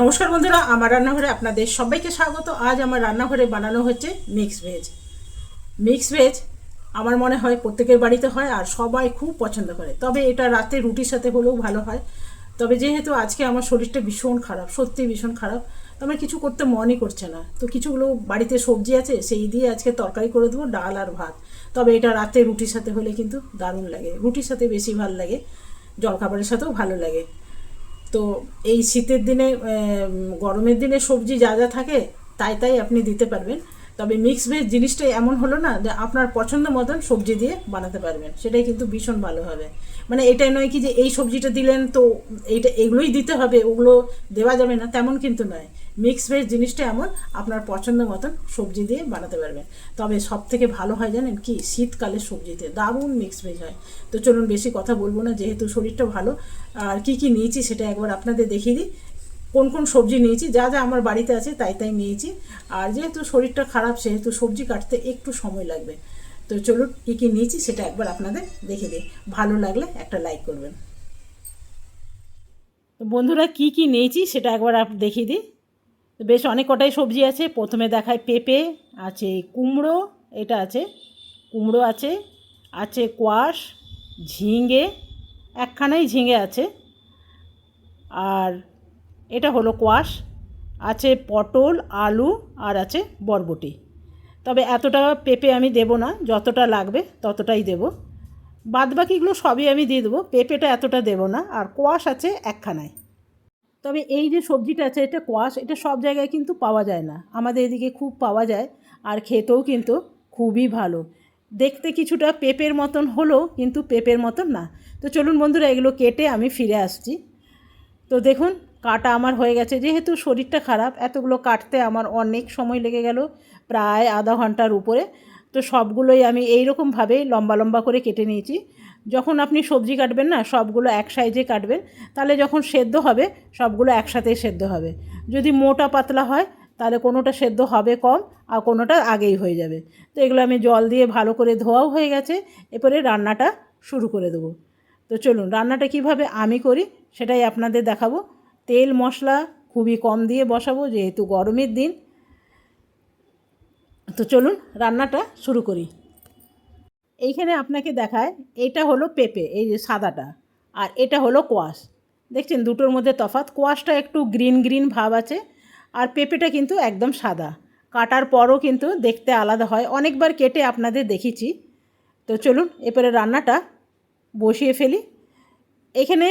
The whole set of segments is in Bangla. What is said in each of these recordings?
নমস্কার বন্ধুরা, আমার রান্নাঘরে আপনাদের সবাইকে স্বাগত। আজ আমার রান্নাঘরে বানানো হচ্ছে মিক্স ভেজ মিক্স ভেজ আমার মনে হয় প্রত্যেকের বাড়িতে হয় আর সবাই খুব পছন্দ করে। তবে এটা রাতে রুটির সাথে হলেও ভালো হয়। তবে যেহেতু আজকে আমার শরীরটা ভীষণ খারাপ সত্যি ভীষণ খারাপ আমার কিছু করতে মনই করছে না। তো কিছুগুলো বাড়িতে সবজি আছে, সেই দিয়ে আজকে তরকারি করে দেবো ডাল আর ভাত। তবে এটা রাতে রুটির সাথে হলে কিন্তু দারুণ লাগে। রুটির সাথে বেশি ভালো লাগে, জলখাবারের সাথেও ভালো লাগে। তো এই শীতের দিনে গরমের দিনে সবজি যা যা থাকে, তাই তাই আপনি দিতে পারবেন। তবে মিক্স ভেজ জিনিসটাই এমন হলো না যে আপনার পছন্দ মতন সবজি দিয়ে বানাতে পারবেন। সেটাই কিন্তু ভীষণ ভালো হবে। মানে এটাই নয় কি যে এই সবজিটা দিলেন তো এইটা এগুলোই দিতে হবে, ওগুলো দেওয়া যাবে না, তেমন কিন্তু নয়। মিক্স ভেজ জিনিসটা এমন আপনার পছন্দ মতন সবজি দিয়ে বানাতে পারবেন। তবে সব থেকে ভালো হয় জানেন কি? শীতকালের সবজিতে দারুণ মিক্স ভেজ হয়। তো চলুন বেশি কথা বলব না, যেহেতু শরীরটা ভালো। আর কি কি নিয়েছি সেটা একবার আপনাদের দেখিয়ে দিই। কোন কোন সবজি নিয়েছি? যা যা আমার বাড়িতে আছে তাই তাই নিয়েছি। আর যেহেতু শরীরটা খারাপ, সেহেতু সবজি কাটতে একটু সময় লাগবে। তো চলুন কী কী নিয়েছি সেটা একবার আপনাদের দেখে দিই। ভালো লাগলে একটা লাইক করবেন। বন্ধুরা কি কি নিয়েছি সেটা একবার দেখিয়ে দিই। তো বেশ অনেক কটাই সবজি আছে। প্রথমে দেখায় পেঁপে, আছে কুমড়ো, এটা আছে কুমড়ো আছে আছে কোয়াশ, ঝিঙে, একখানাই ঝিঙে আছে। আর এটা হলো কোয়াশ, আছে পটল, আলু আর আছে বরবটি। তবে এতটা পেঁপে আমি দেব না, যতটা লাগবে ততটাই দেব। বাদবাকিগুলো সবই আমি দিয়ে দেবো, পেঁপেটা এতটা দেব না। আর কোয়াশ আছে একখানায়। তবে এই যে সবজিটা আছে, এটা কোয়াশ এটা সব জায়গায় কিন্তু পাওয়া যায় না। আমাদের এদিকে খুব পাওয়া যায় আর খেতেও কিন্তু খুবই ভালো। দেখতে কিছুটা পেঁপের মতন হলো কিন্তু পেঁপের মতন না। তো চলুন বন্ধুরা, এগুলো কেটে আমি ফিরে আসছি। তো দেখুন, কাটা আমার হয়ে গেছে। যেহেতু শরীরটা খারাপ, এতগুলো কাটতে আমার অনেক সময় লেগে গেল, প্রায় আধা ঘণ্টার উপরে। তো সবগুলোই আমি এই রকমভাবে লম্বা লম্বা করে কেটে নিয়েছি। যখন আপনি সবজি কাটবেন না, সবগুলো এক সাইজে কাটবেন, তাহলে যখন সেদ্ধ হবে, সবগুলো একসাথেই সেদ্ধ হবে। যদি মোটা পাতলা হয়, তাহলে কোনোটা সেদ্ধ হবে কম, আর কোনোটা আগেই হয়ে যাবে। তো এগুলো আমি জল দিয়ে ভালো করে ধোয়াও হয়ে গেছে, এরপরে রান্নাটা শুরু করে দেবো। তো চলুন, রান্নাটা কীভাবে আমি করি, সেটাই আপনাদের দেখাবো। তেল মশলা খুবই কম দিয়ে বসাবো, যেহেতু গরমের দিন তো চলুন রান্নাটা শুরু করি। এইখানে আপনাকে দেখায়, এটা হলো পেঁপে, এই যে সাদাটা, আর এটা হলো কোয়াশ। দেখছেন, দুটোর মধ্যে তফাৎ। কোয়াশটা একটু গ্রিন গ্রিন ভাব আছে, আর পেঁপেটা কিন্তু একদম সাদা। কাটার পরও কিন্তু দেখতে আলাদা হয়। অনেকবার কেটে আপনাদের দেখেছি তো চলুন এরপরে রান্নাটা বসিয়ে ফেলি। এখানে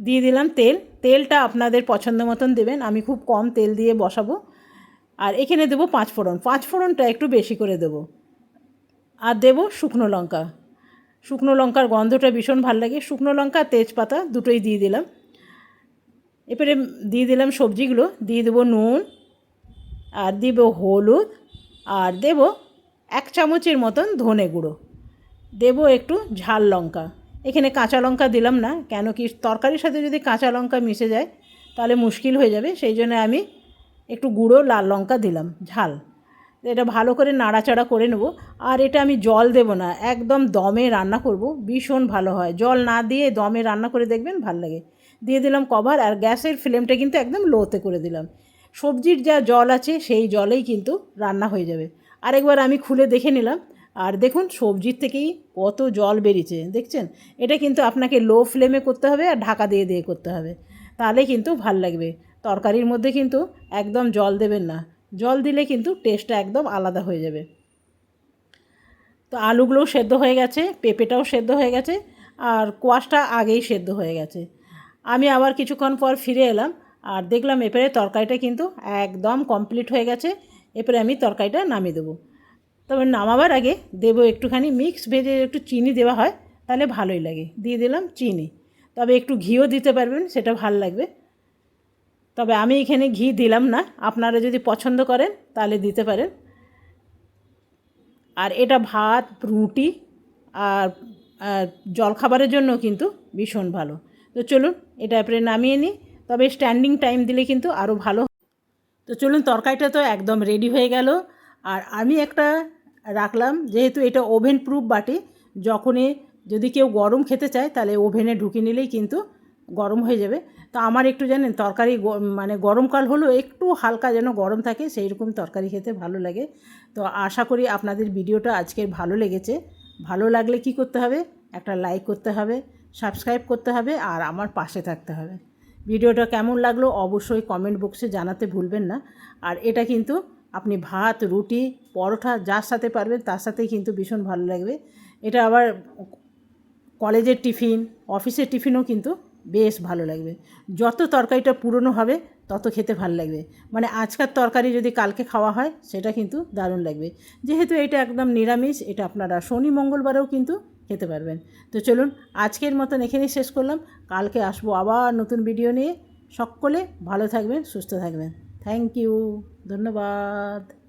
দিয়ে দিলাম তেল। তেলটা আপনাদের পছন্দ মতন দেবেন। আমি খুব কম তেল দিয়ে বসাবো। আর এখানে দেবো পাঁচ ফোড়ন। পাঁচ ফোড়নটা একটু বেশি করে দেবো। আর দেবো শুকনো লঙ্কা। শুকনো লঙ্কার গন্ধটা ভীষণ ভালো লাগে। শুকনো লঙ্কা, তেজপাতা দুটোই দিয়ে দিলাম। এরপরে দিয়ে দিলাম সবজিগুলো। দিয়ে দেবো নুন, আর দিব হলুদ, আর দেব এক চামচের মতন ধনে গুঁড়ো। দেব একটু ঝাল লঙ্কা। এখানে কাঁচা লঙ্কা দিলাম না, কেন কি তরকারির সাথে যদি কাঁচা লঙ্কা মিশে যায়, তাহলে মুশকিল হয়ে যাবে। সেই জন্য আমি একটু গুঁড়ো, লাল লঙ্কা দিলাম, ঝাল। এটা ভালো করে নাড়াচাড়া করে নেব। আর এটা আমি জল দেব না, একদম দমে রান্না করব, ভীষণ ভালো হয়। জল না দিয়ে দমে রান্না করে দেখবেন ভালো লাগে। দিয়ে দিলাম কভার আর গ্যাসের ফ্লেমটা কিন্তু একদম লোতে করে দিলাম। সবজির যা জল আছে, সেই জলেই কিন্তু রান্না হয়ে যাবে। আরেকবার আমি খুলে দেখে নিলাম। আর দেখুন, সবজির থেকেই কত জল বেরিয়েছে, দেখছেন? এটা কিন্তু আপনাকে লো ফ্লেমে করতে হবে আর ঢাকা দিয়ে দিয়ে করতে হবে। তাহলে কিন্তু ভালো লাগবে। তরকারির মধ্যে কিন্তু একদম জল দেবেন না। জল দিলে কিন্তু টেস্টটা একদম আলাদা হয়ে যাবে। তো আলুগুলোও সেদ্ধ হয়ে গেছে, পেঁপেটাও সেদ্ধ হয়ে গেছে, আর কোয়াশটা আগেই সেদ্ধ হয়ে গেছে। আমি আবার কিছুক্ষণ পর ফিরে এলাম, আর দেখলাম এরপরে তরকারিটা কিন্তু একদম কমপ্লিট হয়ে গেছে। এরপরে আমি তরকারিটা নামিয়ে দেবো। তবে নামাবার আগে দেবো একটুখানি মিক্স ভেজে একটু চিনি দেওয়া হয়, তাহলে ভালোই লাগে। দিয়ে দিলাম চিনি। তবে একটু ঘিও দিতে পারবেন, সেটা ভালো লাগবে। তবে আমি এখানে ঘি দিলাম না। আপনারা যদি পছন্দ করেন, তাহলে দিতে পারেন। আর এটা ভাত, রুটি আর জলখাবারের জন্য কিন্তু ভীষণ ভালো। তো চলুন, এটা এরপরে নামিয়ে নিই। তবে স্ট্যান্ডিং টাইম দিলে কিন্তু আরও ভালো তো চলুন, তরকারিটা তো একদম রেডি হয়ে গেল। আর আমি একটা রাখলাম, যেহেতু এটা ওভেন প্রুফ বাটি, যখনই যদি কেউ গরম খেতে চায়, তাহলে ওভেনে ঢুকে নিলেই কিন্তু গরম হয়ে যাবে। তো আমার একটু জানেন, তরকারি মানে গরমকাল হলেও একটু হালকা যেন গরম থাকে সেই রকম তরকারি খেতে ভালো লাগে। তো আশা করি আপনাদের ভিডিওটা আজকের ভালো লেগেছে। ভালো লাগলে কি করতে হবে? একটা লাইক করতে হবে, সাবস্ক্রাইব করতে হবে, আর আমার পাশে থাকতে হবে। ভিডিওটা কেমন লাগল অবশ্যই কমেন্ট বক্সে জানাতে ভুলবেন না। আর এটা কিন্তু আপনি ভাত, রুটি, পরোটা যার সাথে পারবেন, তার সাথেই কিন্তু ভীষণ ভালো লাগবে। এটা আবার কলেজের টিফিন, অফিসের টিফিনও কিন্তু বেশ ভালো লাগবে। যত তরকারিটা পুরনো হবে, তত খেতে ভালো লাগবে। মানে আজকার তরকারি যদি কালকে খাওয়া হয়, সেটা কিন্তু দারুণ লাগবে। যেহেতু এটা একদম নিরামিষ, এটা আপনারা শনি, মঙ্গলবারেও কিন্তু খেতে পারবেন। তো চলুন, আজকের মতন এখানেই শেষ করলাম। কালকে আসব আবার নতুন ভিডিও নিয়ে। সকলে ভালো থাকবেন, সুস্থ থাকবেন। থ্যাংক ইউ ধন্যবাদ।